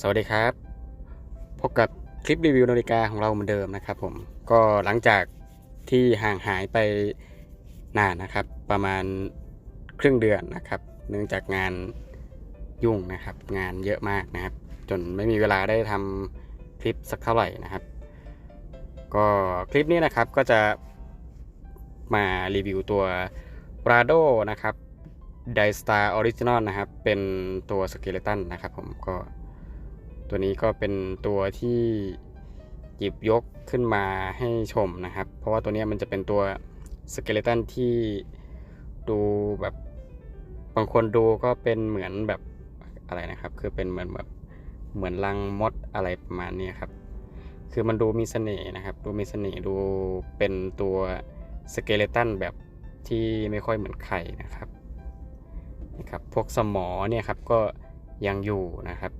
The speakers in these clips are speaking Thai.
สวัสดีครับ พบกับคลิปรีวิวนาฬิกาของเราเหมือนเดิมนะครับผมก็หลังจากที่ห่างหายไปนานนะครับ ประมาณครึ่งเดือนนะครับ เนื่องจากงานยุ่งนะครับ งานเยอะมากนะครับ จนไม่มีเวลาได้ทำคลิปสักเท่าไหร่นะครับ ก็คลิปนี้นะครับก็จะมารีวิวตัว Prado นะครับ d i s t a r Original นะครับ เป็นตัวสเกเลตันนะครับผมก็ ตัวนี้ก็เป็นตัวที่หยิบยกขึ้นมาให้ชมนะครับ เพราะว่าตัวนี้มันจะเป็นตัวสเกเลตันที่ดูแบบบางคนดูก็เป็นเหมือนแบบอะไรนะครับ คือเป็นเหมือนแบบเหมือนรังมดอะไรประมาณนี้ครับ คือมันดูมีเสน่ห์นะครับ ดูมีเสน่ห์ดูเป็นตัวสเกเลตันแบบที่ไม่ค่อยเหมือนใครนะครับนะครับ พวกสมอเนี่ยครับก็ยังอยู่นะครับ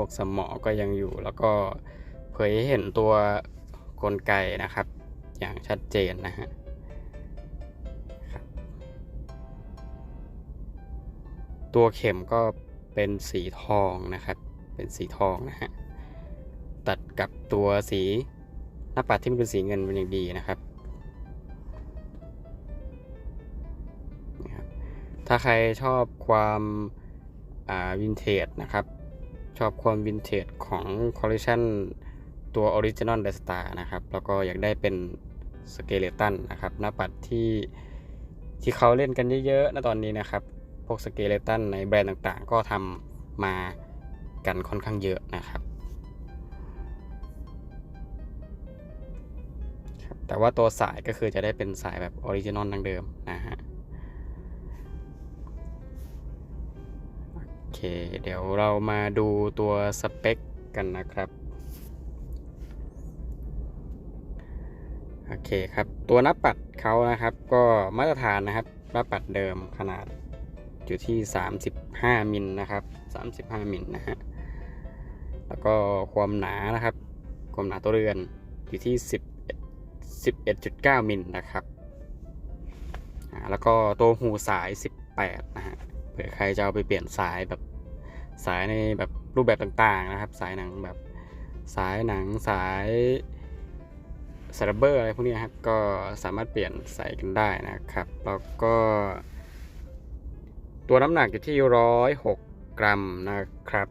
วกสมอก็ยังอยู่ แล้วก็เผยให้เห็นตัวกลไกนะครับ อย่างชัดเจนนะฮะตัวเข็มก็เป็นสีทองนะครับ เป็นสีทองนะฮะ ตัดกับตัวสีหน้าปัดที่มันเป็นสีเงินเป็นอย่างดีนะครับ ถ้าใครชอบความวินเทจนะครับ ชอบความวินเทจของคอลเลคชันตัว Original d e s t a r นะครับ แล้วก็อยากได้เป็นสเกเลตันนะครับหน้าปัดที่ที่เขาเล่นกันเยอะๆนะตอนนี้นะครับ พวกสเกเลตันในแบรนด์ต่างๆ ก็ทำมากันค่อนข้างเยอะนะครับแต่ว่าตัวสายก็คือจะได้เป็นสายแบบออริจินอลดังเดิมนะฮะ เคเดี๋ยวเรามาดูตัวสเปคกันนะครับ โอเคครับ ตัวหน้าปัดเขานะครับ ก็มาตรฐานนะครับหน้าปัดเดิมขนาดอยู่ที่ 35 มิลนะครับ 35 มิลนะฮะ แล้วก็ความหนานะครับ ความหนาตัวเรือนอยู่ที่ 11 11.9 มิลนะครับ แล้วก็ตัวหูสาย 18 นะฮะเผื่อใครจะเอาไปเปลี่ยนสายแบบ สายในแบบรูปแบบต่างๆนะครับ สายหนังแบบสายหนังสายสายรัเบอร์อะไรพวกนี้ครับก็สามารถเปลี่ยนใส่กันได้นะครับ แล้วก็ ตัวน้ำหนักอยู่ที่ร้อยหกกรัมนะครับ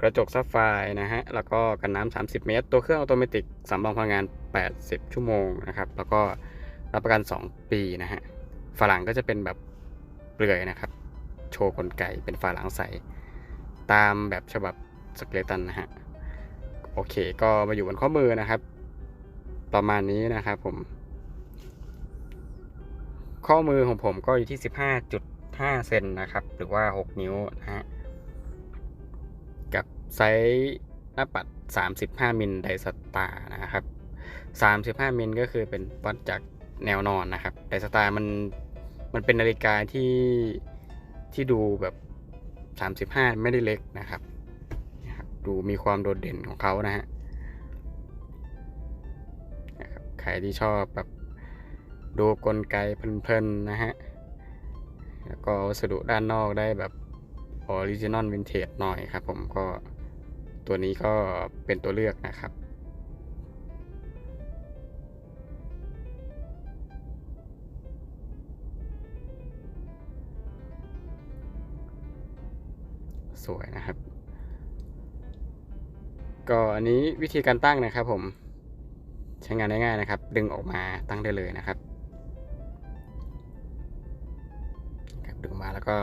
กระจกซับไฟนะฮะแล้วก็กันน้ำ30 เมตร ตัวเครื่องออโตเมติสำรองพลังงาน 80 ชั่วโมงนะครับ แล้วก็รับประกัน 2 ปีนะฮะฝาหลังก็จะเป็นแบบเปลือยนะครับ โชว์กลไกเป็นฝาหลังใส ตามแบบฉบับสเกเลตันนะฮะ โอเค ก็มาอยู่บนข้อมือนะครับ ประมาณนี้นะครับผม ข้อมือของผมก็อยู่ที่ 15.5 เซนนะครับ หรือว่า 6 นิ้วนะฮะ กับไซส์หน้าปัด 35 มิลไดสตาร์นะครับ 35 มิลก็คือเป็นวัดจากแนวนอนนะครับ ไดสตาร์มันมันเป็นนาฬิกาที่ที่ดูแบบ 35 ไม่ได้เล็กนะครับ ดูมีความโดดเด่นของเขานะฮะนะครับใครที่ชอบแบบดูกลไกเพลินๆนะฮะ แล้วก็วัสดุด้านนอกได้แบบออริจินอลวินเทจหน่อยครับผมก็ตัวนี้ก็เป็นตัวเลือกนะครับ สวยนะครับ ก็อันนี้วิธีการตั้งนะครับ ผมใช้งานได้ง่ายนะครับ ดึงออกมาตั้งได้เลยนะครับดึงมาแล้วก็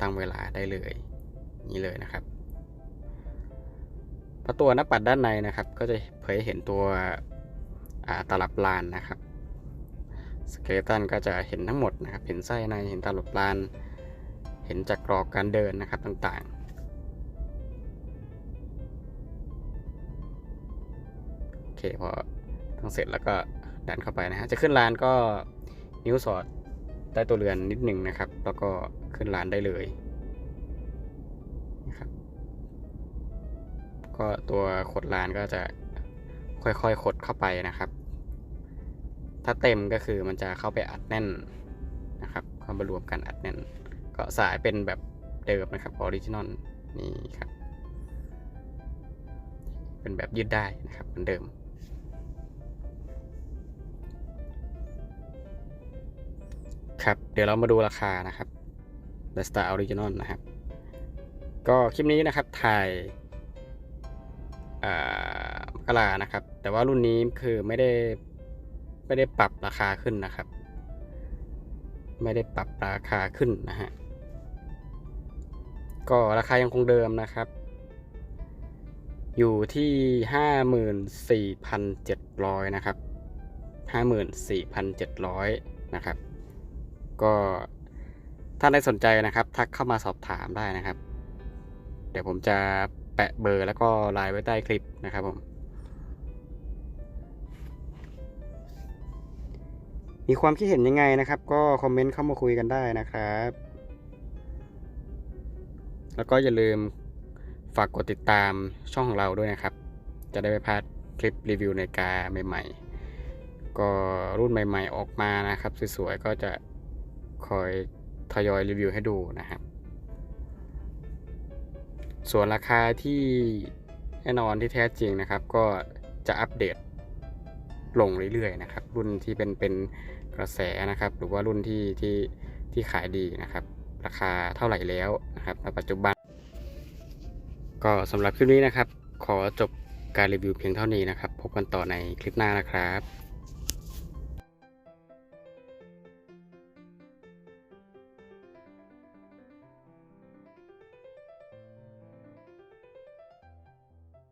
ตั้งเวลาได้เลย นี่เลยนะครับพอตัวหน้าปัดด้านในนะครับ ก็จะเผยเห็นตัวตลับลานนะครับสเกเลตันก็จะเห็นทั้งหมดนะครับ เห็นไส้ใน เห็นตลับลาน เห็นจักรอกการเดินนะครับต่างๆ พอทั้งเสร็จแล้วก็ดันเข้าไปนะฮะ จะขึ้นลานก็นิ้วสอดใต้ตัวเรือนนิดหนึ่งนะครับ แล้วก็ขึ้นลานได้เลยนะครับ ก็ตัวขดลานก็จะค่อยๆขดเข้าไปนะครับ ถ้าเต็มก็คือมันจะเข้าไปอัดแน่นนะครับเข้ามารวมกันอัดแน่น ก็สายเป็นแบบเดิมนะครับออริจินอลนี่ครับ เป็นแบบยืดได้นะครับเหมือนเดิม ครับ เดี๋ยวเรามาดูราคานะครับ The Star Original นะครับ ก็คลิปนี้นะครับถ่ายมกรานะครับ แต่ว่ารุ่นนี้คือไม่ได้ไม่ได้ปรับราคาขึ้นนะครับ ไม่ได้ปรับราคาขึ้นนะฮะก็ราคายังคงเดิมนะครับ อยู่ที่ห้าหมื่นสี่พันเจ็ดร้อยนะครับห้าหมื่นสี่พันเจ็ดร้อยนะครับ ก็ถ้าได้สนใจนะครับ ทักเข้ามาสอบถามได้นะครับ เดี๋ยวผมจะแปะเบอร์แล้วก็ไลน์ไว้ใต้คลิปนะครับผม มีความคิดเห็นยังไงนะครับ ก็คอมเมนต์เข้ามาคุยกันได้นะครับ แล้วก็อย่าลืมฝากกดติดตามช่องของเราด้วยนะครับ จะได้ไม่พลาดคลิปรีวิวในาฬิกาใหม่ ๆ ก็รุ่นใหม่ ๆ ออกมานะครับ สวยๆ ก็จะ คอยทยอยรีวิวให้ดูนะครับ ส่วนราคาที่แน่นอนที่แท้จริงนะครับ ก็จะอัปเดตลงเรื่อยๆนะครับ รุ่นที่เป็นเป็นกระแสนะครับ หรือว่ารุ่นที่ที่ที่ขายดีนะครับ ราคาเท่าไหร่แล้วนะครับในปัจจุบัน ก็สำหรับคลิปนี้นะครับ ขอจบการรีวิวเพียงเท่านี้นะครับ พบกันต่อในคลิปหน้านะครับ